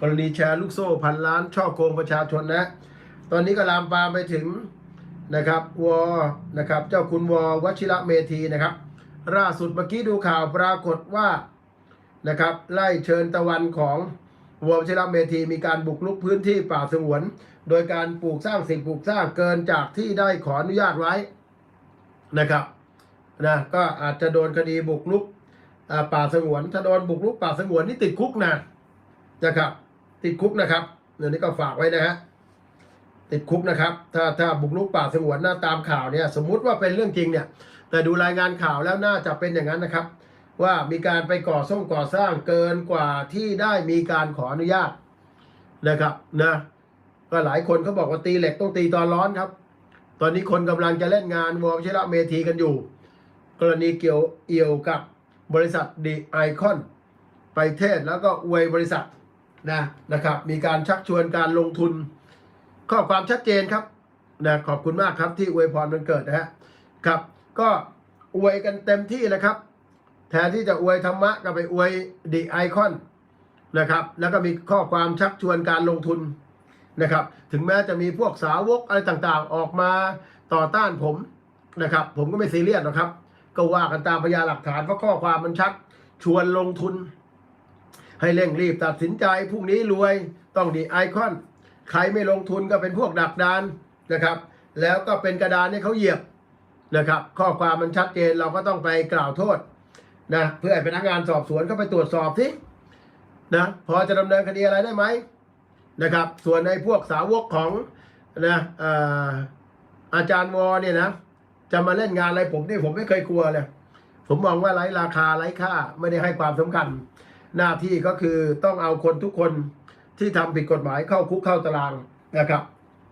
กรณีแชร์ลูกโซ่พันล้านช่อโกงประชาชนนะ ตอนนี้ก็ลามปามไปถึงนะครับวอนะครับเจ้าคุณวอวชิระเมธีนะครับ ล่าสุดเมื่อกี้ดูข่าวปรากฏว่านะครับไล่เชิญตะวันของวอวชิระเมธีมีการบุกรุกพื้นที่ป่าสงวน โดยการปลูกสร้างสิ่งปลูกสร้างเกินจากที่ได้ขออนุญาตไว้นะครับนะก็อาจจะโดนคดีบุกรุกป่าสงวน ถ้าโดนบุกรุกป่าสงวนนี่ติดคุกนะนะครับ ติดคุกนะครับเดี๋ยวนี้ก็ฝากไว้นะฮะติดคุกนะครับ ถ้าถ้าบุกรุกป่าสงวนนะตามข่าวเนี่ย สมมุติว่าเป็นเรื่องจริงเนี่ย แต่ดูรายงานข่าวแล้วน่าจะเป็นอย่างนั้นนะครับ ว่ามีการไปก่อสร้างก่อสร้างเกินกว่าที่ได้มีการขออนุญาตนะครับนะก็หลายคนเขาบอกว่าตีเหล็กต้องตีตอนร้อนครับ ตอนนี้คนกำลังจะเล่นงานวอร์มชระเมธีกันอยู่ กรณีเกี่ยวเอี่ยวกับบริษัทดีไอคอน ไปเทศแล้วก็อวยบริษัท นะนะครับ มีการชักชวนการลงทุน ข้อความชัดเจนครับนะขอบคุณมากครับที่อวยพรวันเกิดนะฮะครับ ก็อวยกันเต็มที่เลยครับ แทนที่จะอวยธรรมะก็ไปอวยดีไอคอนนะครับ แล้วก็มีข้อความชักชวนการลงทุนนะครับ ถึงแม้จะมีพวกสาวกอะไรต่างๆ ออกมาต่อต้านผมนะครับ ผมก็ไม่ซีเรียสหรอกครับ ก็ว่ากันตามพยานหลักฐานเพราะข้อความมันชักชวนลงทุน ให้เร่งรีบตัดสินใจพรุ่งนี้รวยต้องดีไอคอน ใครไม่ลงทุนก็เป็นพวกดักดานนะครับ แล้วก็เป็นกระดานให้เขาเหยียบนะครับ ข้อความมันชัดเจนเราก็ต้องไปกล่าวโทษนะเพื่อให้พนักงานสอบสวนเข้าไปตรวจสอบสินะพอจะดำเนินคดีอะไรได้ไหมนะครับ ส่วนในพวกสาวกของนะออาจารย์วอเนี่ยนะจะมาเล่นงานอะไรผมนี่ผมไม่เคยกลัวเลยผมมองว่าไร้ราคาไร้ค่าไม่ได้ให้ความสำคัญ หน้าที่ก็คือต้องเอาคนทุกคนที่ทำผิดกฎหมายเข้าคุกเข้าตารางนะครับ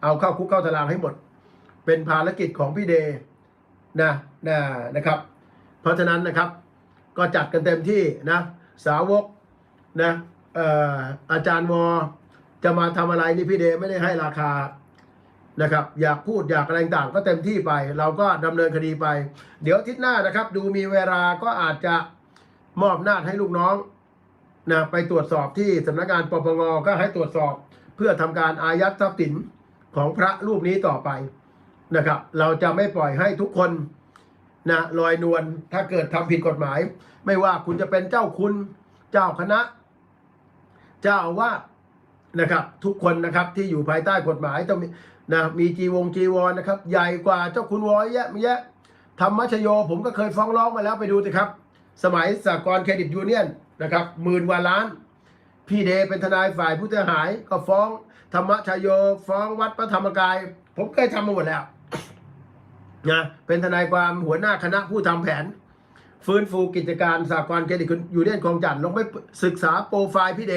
เอาเข้าคุกเข้าตารางให้หมด เป็นภารกิจของพี่เดนะนะนะครับ เพราะฉะนั้นนะครับก็จัดกันเต็มที่นะสาวกนะออาจารย์วอจะมาทำอะไรนี่พี่เดไม่ได้ให้ราคานะครับ อยากพูดอยากอะไรต่างก็เต็มที่ไป เราก็ดำเนินคดีไป เดี๋ยวทิศหน้านะครับ ดูมีเวลาก็อาจจะมอบหน้าให้ลูกน้อง นะไปตรวจสอบที่สำนักงานปปงก็ให้ตรวจสอบเพื่อทำการอายัดทรัพย์สินของพระรูปนี้ต่อไปนะครับ เราจะไม่ปล่อยให้ทุกคนนะลอยนวลถ้าเกิดทำผิดกฎหมาย ไม่ว่าคุณจะเป็นเจ้าคุณเจ้าคณะ เจ้าอาวานะครับ ทุกคนนะครับที่อยู่ภายใต้กฎหมายต้องมีนะมีจีวงจีวรนะครับ ใหญ่กว่าเจ้าคุณวอยแยะมีแยะธรรมชโย ผมก็เคยฟ้องร้องมาแล้วไปดูสิครับ สมัยสากลเครดิตยูเนียน นะครับหมื่นกว่าล้าน พี่เดเป็นทนายฝ่ายผู้เสียหาย ก็ฟ้องธรรมชโยฟ้องวัดพระธรรมกาย ผมเคยทำมาหมดแล้วนะเป็นทนายความหัวหน้าคณะผู้ทำแผน ฟื้นฟูกิจการสากลเครดิตยูเนียนคลองจันทร์ลงไปศึกษาโปรไฟล์พี่เด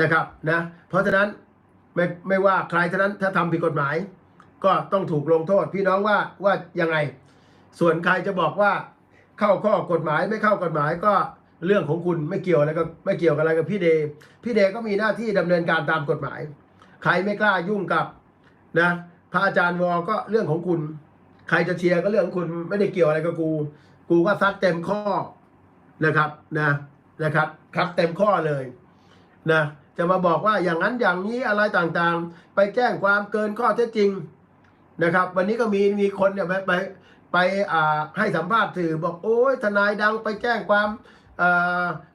นะครับนะเพราะฉะนั้นไม่ไม่ว่าใครเท่านั้นถ้าทำผิดกฎหมาย ก็ต้องถูกลงโทษ พี่น้องว่าว่ายังไง ส่วนใครจะบอกว่าเข้าข้อกฎหมายไม่เข้ากฎหมายก็ เรื่องของคุณไม่เกี่ยวอะไรก็ไม่เกี่ยวกับอะไรกับพี่เดย์พี่เดย์ก็มีหน้าที่ดำเนินการตามกฎหมาย ใครไม่กล้ายุ่งกับนะพระอาจารย์วอก็เรื่องของคุณ ใครจะเชียร์ก็เรื่องของคุณไม่ได้เกี่ยวอะไรกับกู กูก็ซัดเต็มข้อนะครับนะนะครับคัดเต็มข้อเลยนะจะมาบอกว่าอย่างนั้นอย่างนี้อะไรต่างๆ ไปแจ้งความเกินข้อเท็จจริงนะครับ วันนี้ก็มีมีคนเนี่ยไปไปไปอ่าให้สัมภาษณ์สื่อบอกโอ้ยทนายดังไปแจ้งความ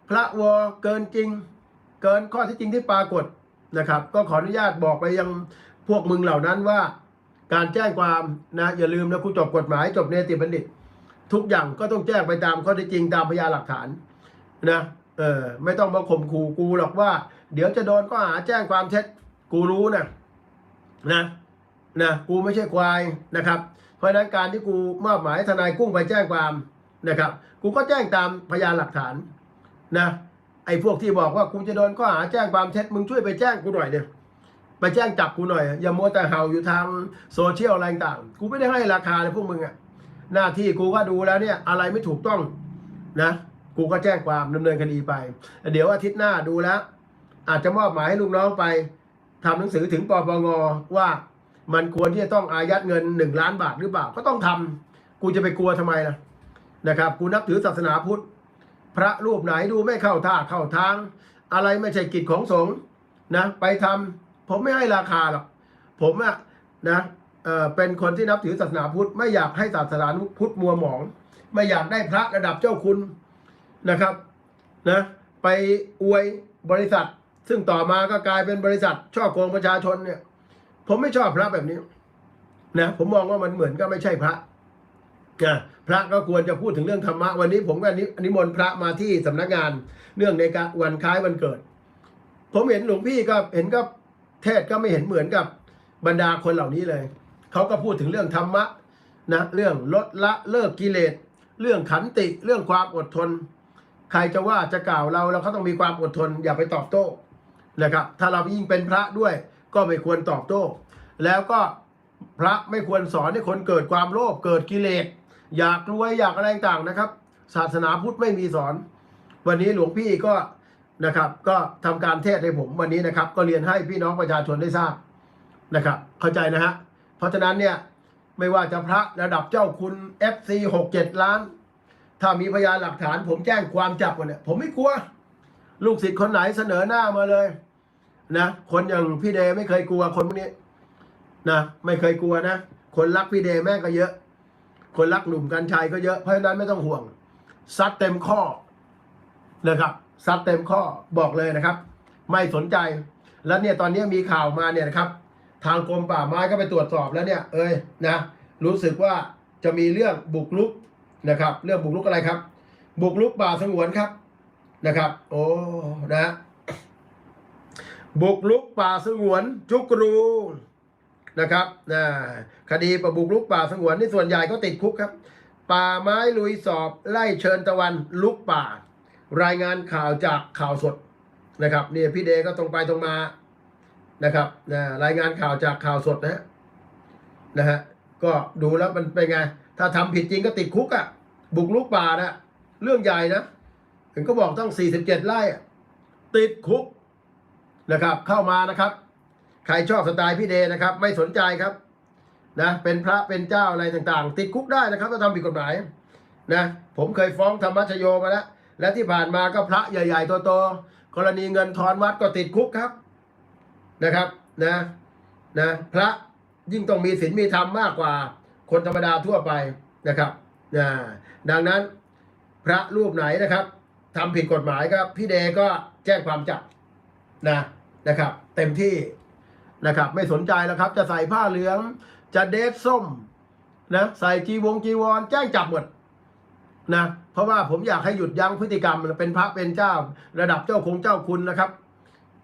พระวอเกินจริง เกินข้อที่จริงที่ปรากฏนะครับ ก็ขออนุญาตบอกไปยังพวกมึงเหล่านั้นว่า การแจ้งความนะอย่าลืมนะคุณจบกฎหมายจบเนติบัณฑิต ทุกอย่างก็ต้องแจ้งไปตามข้อท็จจริงตามพยานหลักฐานนะเออไม่ต้องมาข่มขู่กูหรอกว่า เดี๋ยวจะโดนก็หาแจ้งความเท็จกูรู้นะนะนะกูไม่ใช่ควายนะครับ เพราะนั้นการที่กูมอบหมายทนายกุ้งไปแจ้งความ นะครับ กูก็แจ้งตามพยานหลักฐานนะไอ้พวกที่บอกว่ากูจะโดนข้อหาแจ้งความเท็จมึงช่วยไปแจ้งกูหน่อยเดียวไปแจ้งจับกูหน่อย อย่ามัวแต่เห่าอยู่ทางโซเชียลอะไรต่างกูไม่ได้ให้ราคาเลยพวกมึงอะหน้าที่กูก็ดูแล้วเนี่ยอะไรไม่ถูกต้องนะกูก็แจ้งความดำเนินคดีไป เดี๋ยวอาทิตย์หน้าดูแล้ว อาจจะมอบหมายให้ลูกน้องไปทำหนังสือถึงปปงว่ามันควรที่จะต้องอายัดเงินหนึ่งล้านบาทหรือเปล่าก็ต้องทำกูจะไปกลัวทำไมล่ะ นะครับกูนับถือศาสนาพุทธ พระรูปไหนดูไม่เข้าท่าเข้าทาง อะไรไม่ใช่กิจของสงฆ์นะไปทำผมไม่ให้ราคาหรอกผมอะนะเออเป็นคนที่นับถือศาสนาพุทธไม่อยากให้ศาสนาพุทธมัวหมอง ไม่อยากได้พระระดับเจ้าคุณนะครับนะไปอวยบริษัท ซึ่งต่อมาก็กลายเป็นบริษัท ช่อโกงประชาชนเนี่ย ผมไม่ชอบพระแบบนี้นะผมมองว่ามันเหมือนก็ไม่ใช่พระ พระก็ควรจะพูดถึงเรื่องธรรมะวันนี้ผมก็นินมนต์พระมาที่สำนักงานเนื่องในวันคล้ายวันเกิด ผมเห็นหลวงพี่ก็เห็นก็เทศก็ไม่เห็นเหมือนกับบรรดาคนเหล่านี้เลยเขาก็พูดถึงเรื่องธรรมะนะเรื่องลดละเลิกกิเลส เรื่องขันติเรื่องความอดทน ใครจะว่าจะกล่าวเราเราก็ต้องมีความอดทน อย่าไปตอบโต้นะครับ ถ้าเรายิ่งเป็นพระด้วย ก็ไม่ควรตอบโต้ แล้วก็พระไม่ควรสอนให้คนเกิดความโลภเกิดกิเลส อยากรวยอยากอะไรต่างนะครับ ศาสนาพุทธไม่มีสอน วันนี้หลวงพี่ก็นะครับ ก็ทำการเทศให้ผมวันนี้นะครับ ก็เรียนให้พี่น้องประชาชนได้ทราบนะครับ เข้าใจนะฮะเพราะฉะนั้นเนี่ยไม่ว่าจะพระระดับเจ้าคุณ FC หกเจ็ดล้าน ถ้ามีพยานหลักฐานผมแจ้งความจับมันเนี่ยผมไม่กลัว ลูกศิษย์คนไหนเสนอหน้ามาเลยนะคนอย่างพี่เดไม่เคยกลัวคนพวกนี้นะไม่เคยกลัวนะ คนรักพี่เดแม่ก็เยอะ คนรักหนุ่มกัญชัยก็เยอะเพราะฉะนั้นไม่ต้องห่วง ซัดเต็มข้อนะครับซัดเต็มข้อบอกเลยนะครับ ไม่สนใจแล้วเนี่ยตอนนี้มีข่าวมาเนี่ยนะครับ ทางกรมป่าไม้ก็ไปตรวจสอบแล้วเนี่ย เอ้ยนะ รู้สึกว่าจะมีเรื่องบุกรุกนะครับ เรื่องบุกรุกอะไรครับ บุกรุกป่าสงวนครับนะครับ โอ้นะ บุกรุกป่าสงวนจุกรู นะครับนะคดีประบุกรุกป่าสงวนนี่ส่วนใหญ่ก็ติดคุกครับ ป่าไม้ลุยสอบไล่เชิญตะวันลุกป่า รายงานข่าวจากข่าวสดนะครับเนี่ยพี่เดก็ตรงไปตรงมานะครับนะรายงานข่าวจากข่าวสดนะฮะนะฮะก็ดูแล้วมันเป็นไง ถ้าทำผิดจริงก็ติดคุกอะ่ะ บุกลุกป่านะเรื่องใหญ่นะเห็นก็บอกต้อง 47ไร่ติดคุกนะครับ เข้ามานะครับ ใครชอบสไตล์พี่เดนะครับ ไม่สนใจครับนะเป็นพระเป็นเจ้าอะไรต่างๆ ติดคุกได้นะครับถ้าทำผิดกฎหมายนะผมเคยฟ้องธรรมชโยมาแล้ว และที่ผ่านมาก็พระใหญ่ๆโตๆกรณีเงินทอนวัดก็ติดคุกครับนะครับนะนะพระยิ่งต้องมีศีลมีธรรมมากกว่าคนธรรมดาทั่วไปนะครับนะดังนั้นพระรูปไหนนะครับทำผิดกฎหมายก็พี่เดก็แจ้งความจับนะนะครับ เต็มที่ นะครับ ไม่สนใจแล้วครับ จะใส่ผ้าเหลือง จะเดทส้มนะใส่จีวงจีวรแจ้งจับหมดนะเพราะว่าผมอยากให้หยุดยั้งพฤติกรรมเป็นพระเป็นเจ้า ระดับเจ้าคงเจ้าคุณนะครับ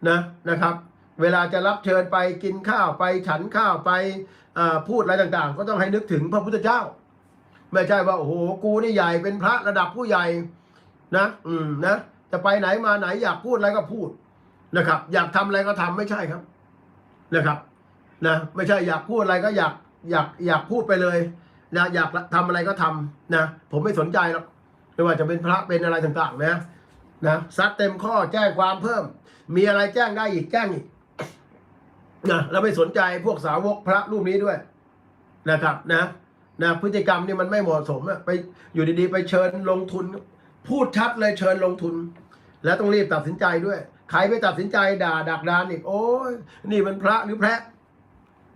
นะนะครับ เวลาจะรับเชิญไปกินข้าวไปฉันข้าวไปพูดอะไรต่างๆ ก็ต้องให้นึกถึงพระพุทธเจ้า ไม่ใช่ว่าโอ้โหกูนี่ใหญ่เป็นพระระดับผู้ใหญ่นะอืมนะจะไปไหนมาไหนอยากพูดอะไรก็พูดนะครับ อยากทำอะไรก็ทำไม่ใช่ครับ นะครับนะไม่ใช่อยากพูดอะไรก็อยากอยากอยากพูดไปเลยนะอยากทำอะไรก็ทำนะผมไม่สนใจหรอกไม่ว่าจะเป็นพระเป็นอะไรต่างๆ นะนะซัดเต็มข้อแจ้งความเพิ่ม มีอะไรแจ้งได้อีกแจ้งอีกนะแล้วไม่สนใจพวกสาวกพระรูปนี้ด้วยนะครับนะนะพฤติกรรมนี่มันไม่เหมาะสมอะไปอยู่ดีๆ ไปเชิญลงทุน พูดชัดเลยเชิญลงทุน แล้วต้องรีบตัดสินใจด้วย ใครไปตัดสินใจด่าดักดานอีก โอ้ยนี่มันพระหรือแพะ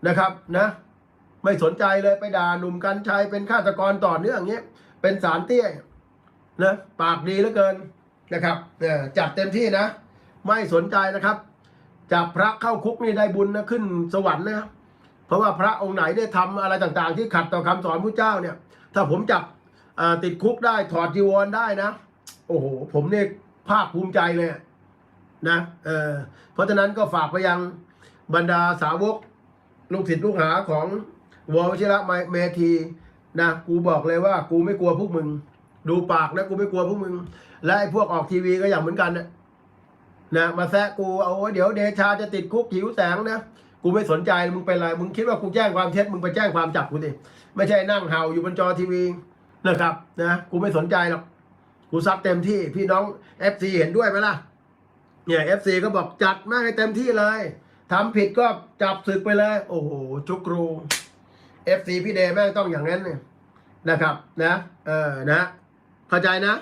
นะครับนะ ไม่สนใจเลยไปด่าหนุ่มกัญชัยเป็นฆาตกรต่อเนื่องเงี้ยเป็นสารเตี้ยนะปากดีเหลือเกินนะครับเนี่ยจัดเต็มที่นะ ไม่สนใจนะครับจับพระเข้าคุกนี่ได้บุญนะขึ้นสวรรค์นะครับเพราะว่าพระองค์ไหนได้ทำอะไรต่างๆ ที่ขัดต่อคำสอนพระเจ้าเนี่ย ถ้าผมจับติดคุกได้ถอดจีวรได้นะ โอ้โห ผมเนี่ยภาคภูมิใจเลย นะเออเพราะฉะนั้นก็ฝากไปยังบรรดาสาวกลูกศิษย์ลูกหาของววชิระเมธีนะกูบอกเลยว่ากูไม่กลัวพวกมึง ดูปากนะกูไม่กลัวพวกมึง และไอ้พวกออกทีวีก็อย่างเหมือนกันนะนะมาแซะกูเอาไว้เดี๋ยวเดชาจะติดคุกหิวแสงนะกูไม่สนใจมึงเป็นไรมึงคิดว่ากูแจ้งความเท็จมึงไปแจ้งความจับกูดิไม่ใช่นั่งเห่าอยู่บนจอทีวีนะครับนะกูไม่สนใจหรอกกูซัดเต็มที่พี่น้องเอฟซีเห็นด้วยไหมล่ะ เนี่ยเอฟซีก็บอกจัดมากให้เต็มที่เลยทำผิดก็จับศึกไปเลย โอ้โหจุกรูเอฟซีพี่เดย์แม่งต้องอย่างนั้นเนี่ยนะครับนะ เออนะ เข้าใจนะ